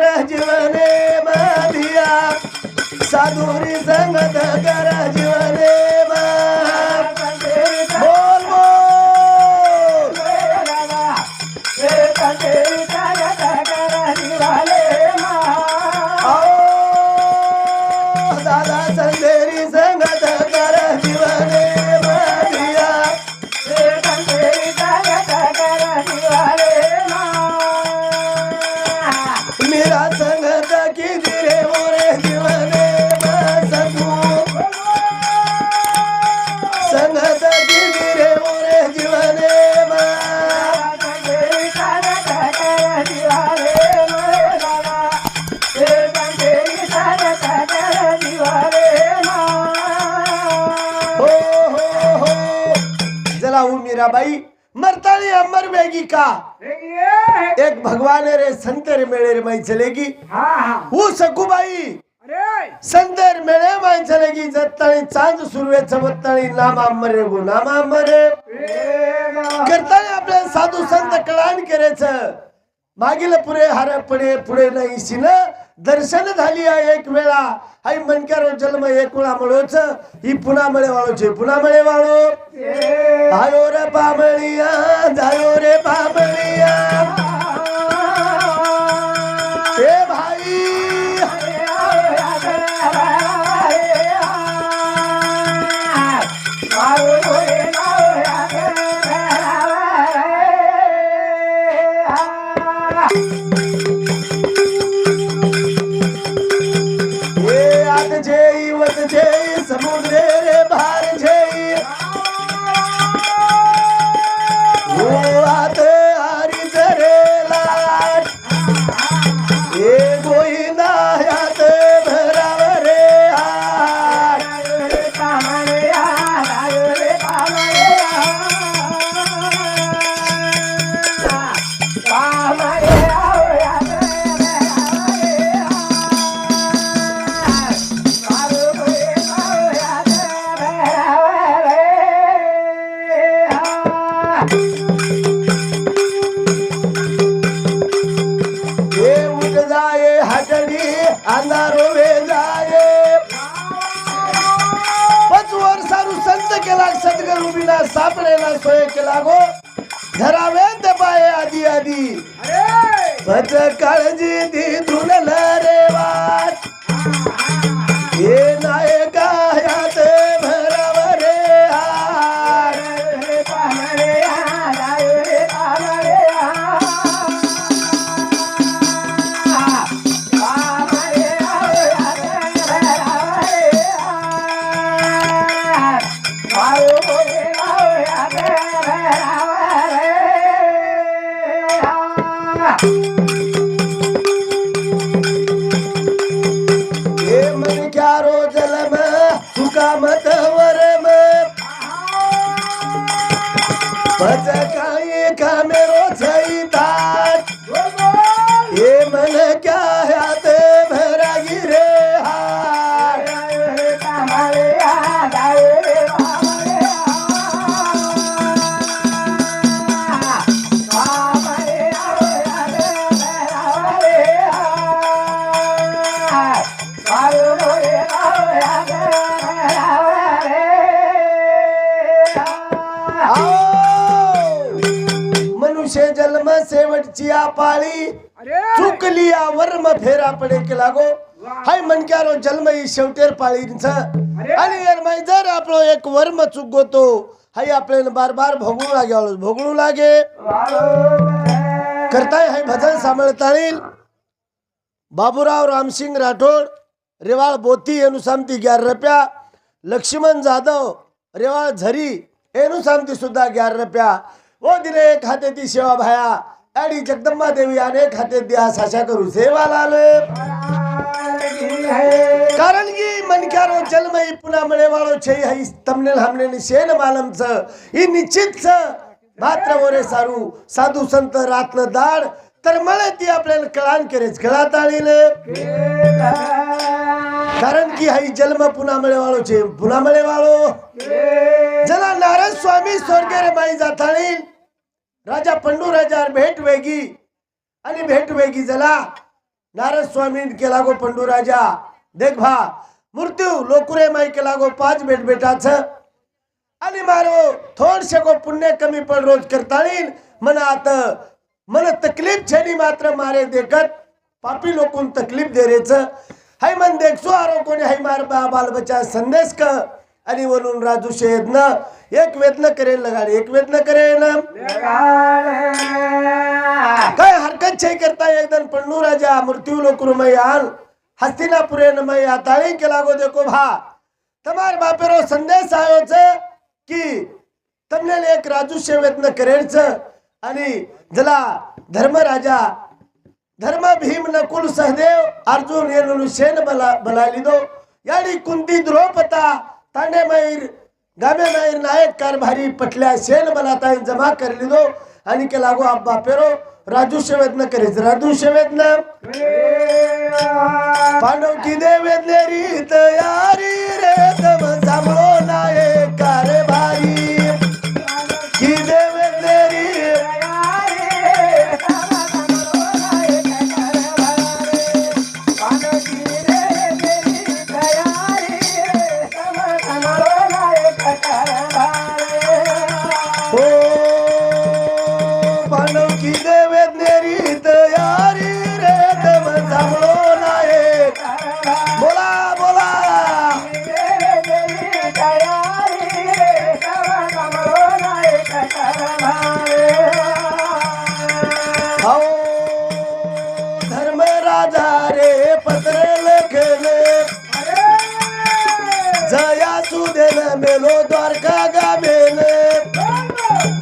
कर जीवने माधिया साधुरी संगत कर अमर बेगी का? एक भगवान रे संतर मेळे रे माई चलेगी। हू सकुबाई संतर मेळे माई चलेगी जत्ताळी चांद सुरवे चमत्ताळी नामा मरे गो नामा मरे। करताळी आपल्या साधू संत कळाण करायचं मागील पुढे हार पुढे पुढे नाही शिन दर्शन झाली आहे एक वेळा. हाय मनक्यारो जन्म एक वेळा मळोच ही पुन्हा मळे वाळोचे पुन्हा मळे वाळो आयो रे पामळिया जायो रे पामळिया आधी आधी काळजी ती पच काही का मेरो छई चुकली या वर्म फेरा पडे केला गो हाय मनक्यारो जन्म ही शेवटेर पाळींच. आणि यार जर आपलो एक वर्म चुकतो हाय आपल्याला बार बार भोगू लागे भोगणू लागे. करताय हाय भजन सांभाळताळील बाबूराव रामसिंग राठोड रेवाळ बोती एनु सामती ग्यार रप्या. लक्ष्मण जाधव रेवाळ झरी एनु सामती सुद्धा ग्यार रप्या. ओ दिने एक हाते ती सेवा भाया. अडी जगदंबा देवी अनेक हाते द्या साशा करू सेवा लाल कारण की मनक्यारो जलमयी पुन्हा मळे वाळो छे हई तमनेल हमने शेन मालमच. ही निश्चितच मात्र वरे सारू. साधू संत रातन दाड. तर मळे ती आपल्याला कळान करेच कळा ताळील कारण की हाई जन्म पुन्हा मळे वाळो छे पुन्हा मळे वाळो जला नारायण स्वामी स्वर्गेरे माई जाताळी राजा पंडू राजा भेट वेगी. आणि भेट वेगी जला नारद स्वामी केला गो पंडू राजा देख भा मृत्यू लोकुरे माई केला गो पाच भेट बेटाच आणि मारो थोड़से गो पुण्य कमी पण रोज करताळीन. मनात मन तकलीफ छेनी मात्र मारे देखत पापी लोकून तकलीफ देरेच. हाय मन देखसो आरो कोणी हाय मार बा बाल बच्चा संदेश क आणि वरून राजू शेद न एक वेदन करेल लगाडे एक वेदन करेल काय हरकत छे करता एकदम पण्णू राजा मृत्यू लोकुरुमय आल हस्तिनापुरे नमय आताळी केला गो देखो भा તમાર બાપેરો સંદેશ આવ્યો છે કે તમને એક રાજુ સેવેતન કરેલ છે અને જલા ધર્મ રાજા ધર્મ ભીમ નકુલ સહદેવ અર્જુન એનું સેન બલા બલા લીધો યાડી કુંતી દ્રૌપતા तांडे माहीर गामे माहीर नायक कारभारी पटल्या शेण मला ताई जमा करली दो. आणि के लागो आब्बा पेरो राजू से वेदना करेच राजू से वेदना पांडव की दे तयारी रे तम सांभळो नाये द्वारका गामेन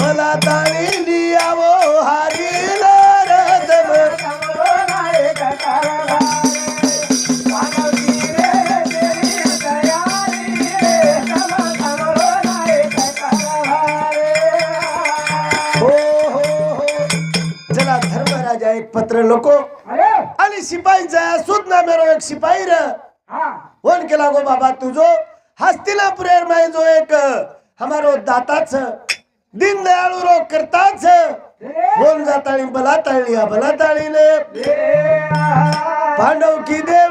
मला ताणी लियावो हारील रदम हो हो हो. चला धर्मराजा एक पत्र नको. आणि शिपाई जया सुद ना मेरो एक शिपाई र. फोन केला गो बाबा तुझो. हस्तिनापुरेर माय जो एक हमारो दाताच दीनदयाळू रो करताच बोल जाताळी बला ताळली बला ताळीले पांडव की देवे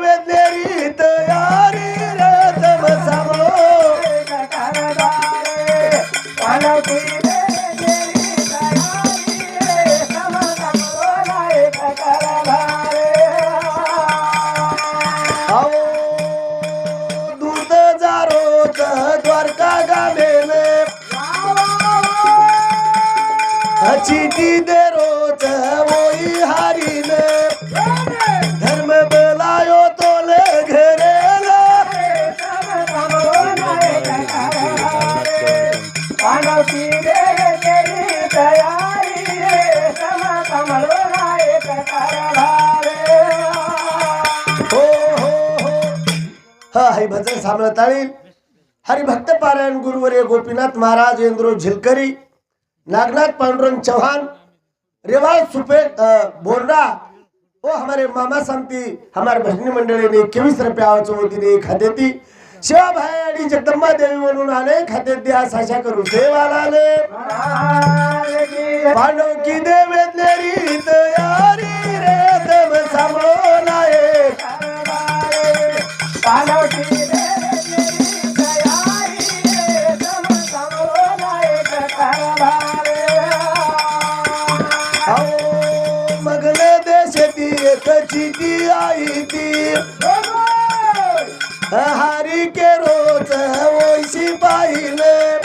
हो हो हो. हा हे भजन सांभाळताळी हरिभक्त पारायण गुरुवर्य गोपीनाथ महाराज इंद्रो झिलकरी नागनाथ पांडुरंग चौहान रेवाल सुपे बोरडा. ओ हमारे मामा सांगती हमारे भजनी मंडळी ने केवीस रुपये आवाचं होती ने खाते ती. शिवाभाई आणि जगदंबा देवी म्हणून आले खाते द्या साशा करू देवालाले पांडव की देवे तयारी रे तम सांभाळो आई ती हारी के रोज ओशी पाहिले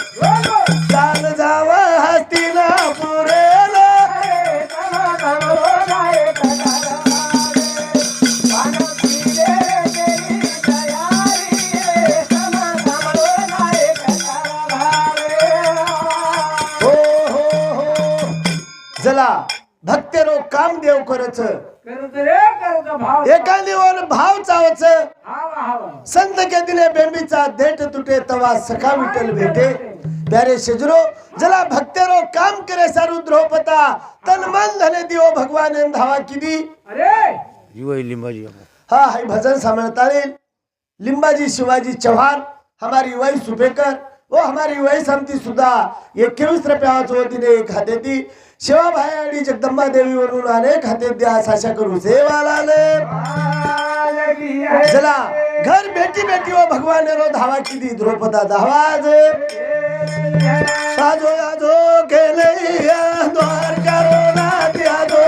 चावच संत के दिले बेंबीचा देठ तुटे तवा सखा विठ्ठल भेटे. प्यारे शेजरो जला भक्तेरो काम करे सारू द्रौपदा. तन मन धने दिओ भगवान धावा किदी. युवा लिंबाजी हा हाय भजन सांभाळताळी. लिंबाजी शिवाजी चव्हाण हमारी वाई सुपेकर व हमारी वय समती सुद्धा एकवीस रुपयाच वतीने खाते ती. शिवाभाई आणि जगदंबा देवी वरून अनेक खाते द्या आशा करू. सेवाला चला घर बेटी बेटी व हो, भगवान रो धावा किती? द्रौपदा धावाज आजो आजो केले द्वारका रो ना आजो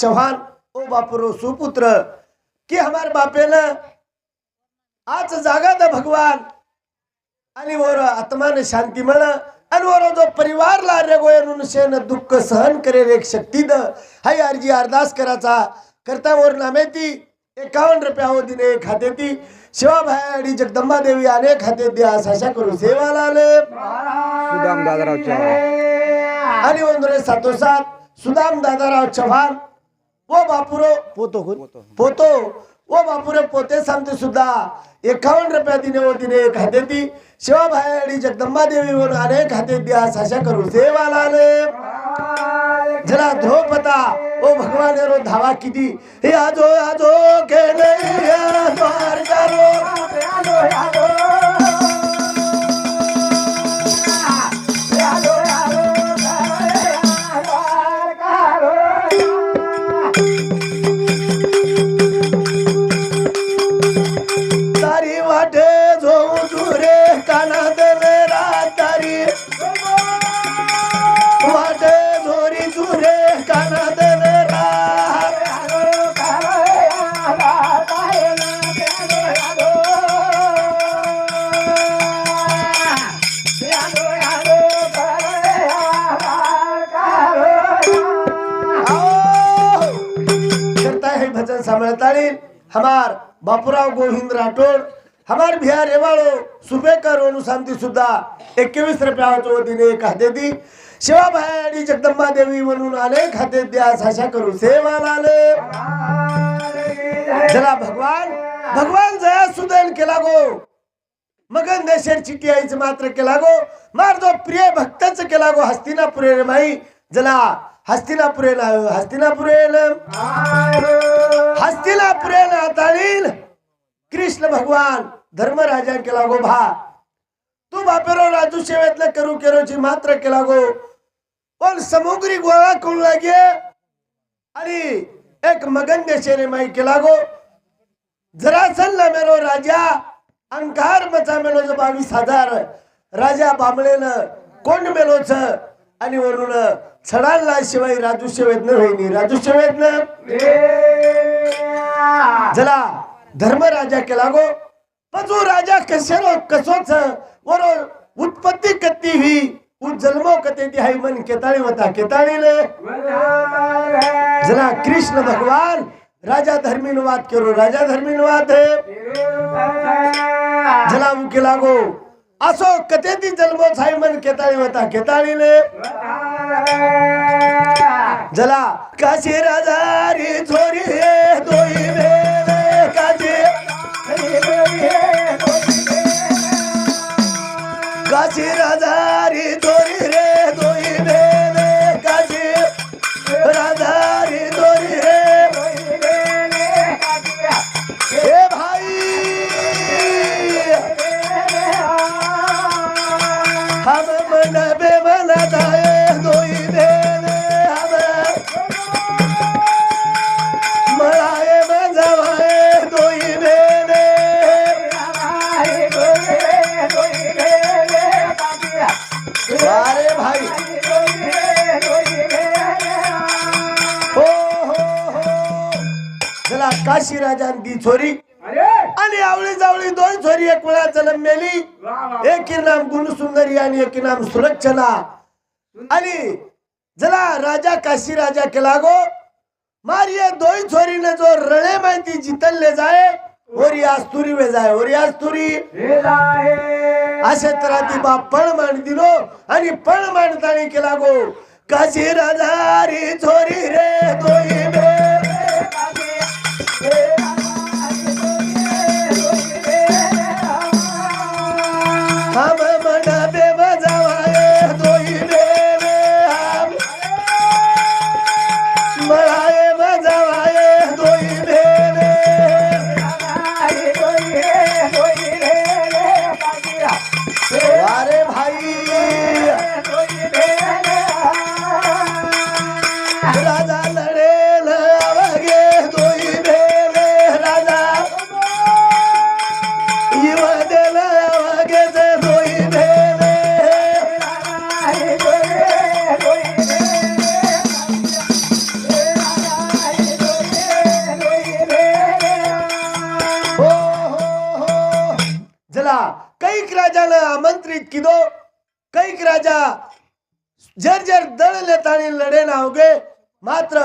चव्हाण ओ बापुरो सुपुत्र की हमार बापेनं आज जागा द भगवान। आणि वर आत्माने शांती म्हण आणि वर जो परिवार लार्य गोयरून शेन दुःख सहन करेल एक शक्ती द। हाय अर्जी अरदास कराचा करता वर नामे ती एकावन्न रुपया हो दिने खाते ती शिवाभाई आणि जगदंबा देवी अनेक खाते द्या आशा करू सेवाला आले सुदाम दादाराव चव्हाण। आणि वंदरे सातोसात सुदाम दादाराव चव्हाण। ओ बापुरो पोतो कोण? पोतो. ओ बापुरे पोते सांगते सुद्धा. एकावन्न रुपया दिने व दिने खाते ती. शिवाभाई आणि जगदंबा देवी वर अनेक खाते द्या साशा करू. देवाला आले जरा ध्रुवपता. ओ भगवान रो धावा किती. हे आजो आजो केले है भजन हमार बापूराव गोविंद राठोड हमार बिहार रेवाळो सुबेकर अनुशांती सुद्धा एकवीस रुपयाच्या वतीने खाते दी. शिवाबाई आणि जगदंबा देवी म्हणून अनेक खाते द्या आशा करू सेवा आले जरा भगवान भगवान जया सुदैन केला गो. मगन देशेर चिठी आईच मात्र केला गो. मार जो प्रिय भक्तच केला गो हस्तिनापुरे रे माई. जला हस्तिनापुरे हस्तिनापुरे हस्तीला हस्तिनापुरे ताळील कृष्ण भगवान धर्मराजा केला गो भा। तू बापेरो राजू सेवेतलं करू केरोची मात्र केला गो पण समुद्री गोळा करू लागे। आणि एक मगन देशेने माई केला गो जरा सल्ला मेरो राजा। अंकार मचा मेलो जो बावीस हजार। राजा बांबळेन कोण मेलोच। आणि वरून छडाला शिवाय राजू शेवेत न होईनी. राजू शेवेत न? जला धर्मराजा केला गो. पजू राजा कशेरो कसोच वरो उत्पत्ती कत्ती ही उ जन्मो कते ती हाय मन केताळी होता केताळीले जला कृष्ण भगवान राजा धर्मीन वाद करो राजा धर्मीन वाद. जला मुके लागो असो कते ती जन्मो छाय मन केताळी होता केताळीले. जला काशी राजा रे छोरी हे दोई काशी काशी राजा छोरी रे काशी राजांची छोरी. आणि आवळी जावळी दोन छोरी एक वेळा जन्म मेली. एक नाम गुणसुंदरी आणि एक नाम सुलक्षणा आणि जला राजा काशी राजा केला गो मारिये दोन छोरीने जो रणे माहिती जितले जाय ओरी आस्तुरी वेजाय ओरी आस्तुरी. अशे तरा ती बाप पण मांड दिलो आणि पण मांडतानी केला गो काशी राजा रे छोरी रे दोई किदो कैक राजा जर जर दळ लेतानी लढे नावगे मात्र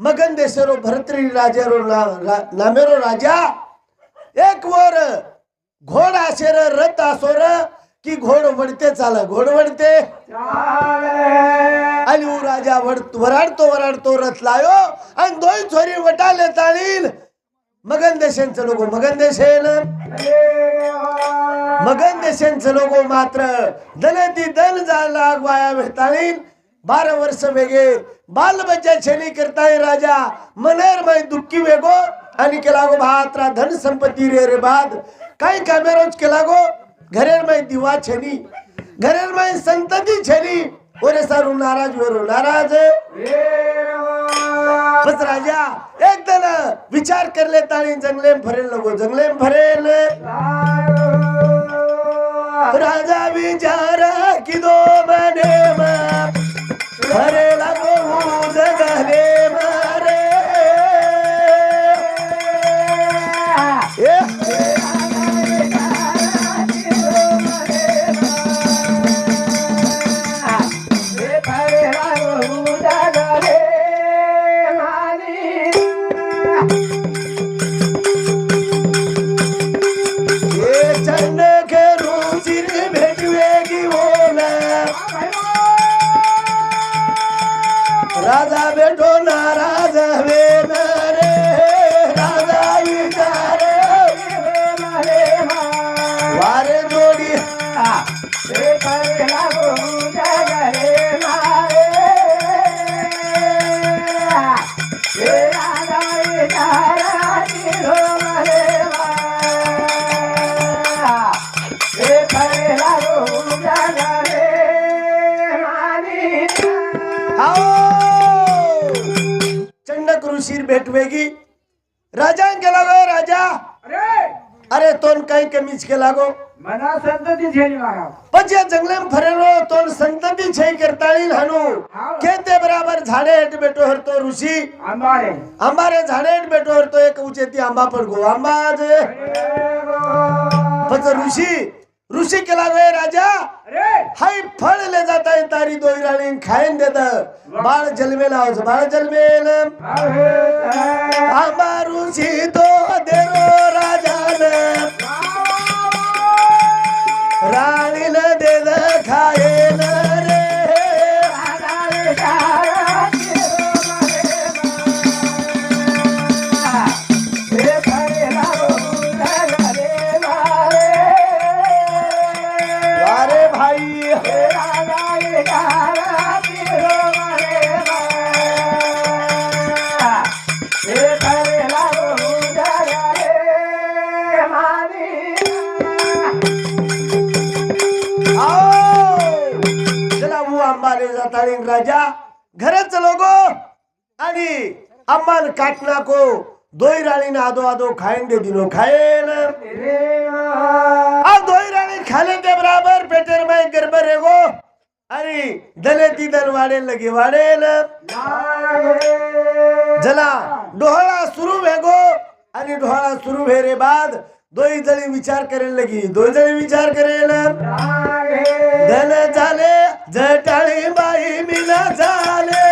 मगन देशरो भरतरी राजेरो ना- रा- नामेरो राजा एक वर घोड आशेर रथ आसोर की घोड वडते चाल घोड वडते आणि उ राजा वड वराडतो वराडतो रथ लायो आणि दोन छोरी वटाले ताळील मगन देशांचं लोगो मगन देशेन. मगन देशांचं लोगो मात्र दलती दल जाला वाया भेटाळीन बारा वर्ष वेगे बाल बच्चा करताय राजा. मनेर मै दुःखी वेगो. आणि केला गो भात्रा धन संपत्ती रे रे बाद. काही कामेरोज केला गो घरेर मै दिवा छेनी घरेर मै संतती छेनी ओरे सारू नाराज वेरो नाराज. बस राजा. एक विचार करले ताणी जंगले फरेल लगो जंगले फरेल राजा विचार की दो मने फरे लगो जगले मा भेटवेगी? राजा गेला लागो राजा। अरे! तोन काही कमीच केला गो मना संतती झेली मारा पण जे जंगले फरेलो तोन संतती छे करता येईल हनु। केते बराबर झाडे हेट बेटो हरतो ऋषी। अंबारे। अंबारे झाडे हेट बेटो हरतो एक उचेती आंबा पर गो आंबा जे। पण ऋषी ऋषी केला गे राजा. अरे! हाय फळ ले जाता है तारी दोईराणी खाईन देत. बाळ जन्मेल बाळ जन्मेल. आंबा ऋषी तो वो अंबाले जाताळी राजा घरच लोगो. आणि अम्मान काटना को दोई राणी आदो आदो खाईन दे दिनो खायन आ दोई राणी खाले ते बराबर पेटेर में गरबर रेगो आणि दले ती दर वाढेल लगे वाढेल. जला डोहळा सुरू भेगो आणि डोहळा सुरू भेरे बाद दोही जणी विचार करेल लगी. दोही जणी विचार करेल. धन झाले जटाळी बाई मिला झाले.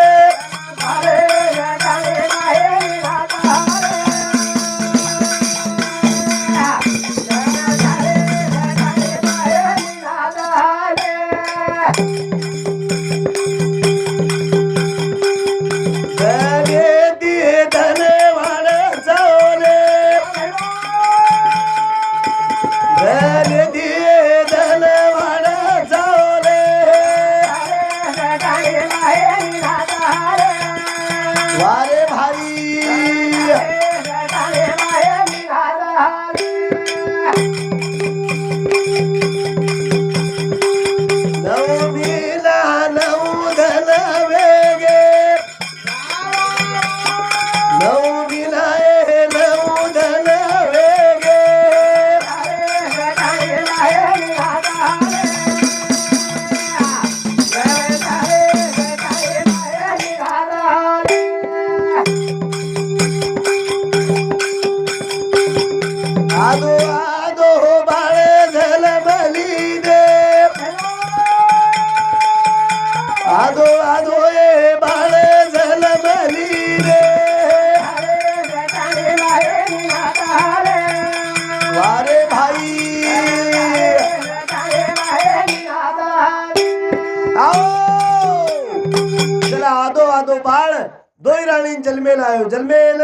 दोय राणी जन्मेल आयो जन्मेल.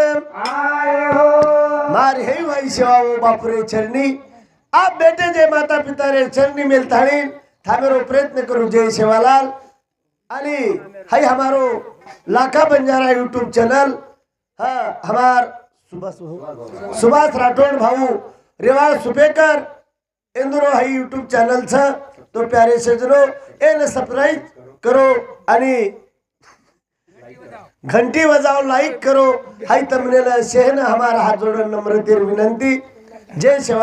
मार हे वाई सेवा वो बापुरे चरणी. आप बेटे जय माता पिता रे चरणी मेल थाणी थामेरो प्रयत्न करू जय सेवालाल. आणि हाय हमारो लाखा बंजारा यूट्यूब चैनल. हाँ हमार सुभाष सुभाष राठौड़ भाऊ रेवाळ सुपेकर इंदुरो हाई यूट्यूब चैनल छ तो प्यारे सजनो एन सबस्क्राइब करो आणि घंटी बजाओ लाइक करो। हाई तमने शहन हमारा हाथ जोड़न नम्रतेर विनंती। जय सेवा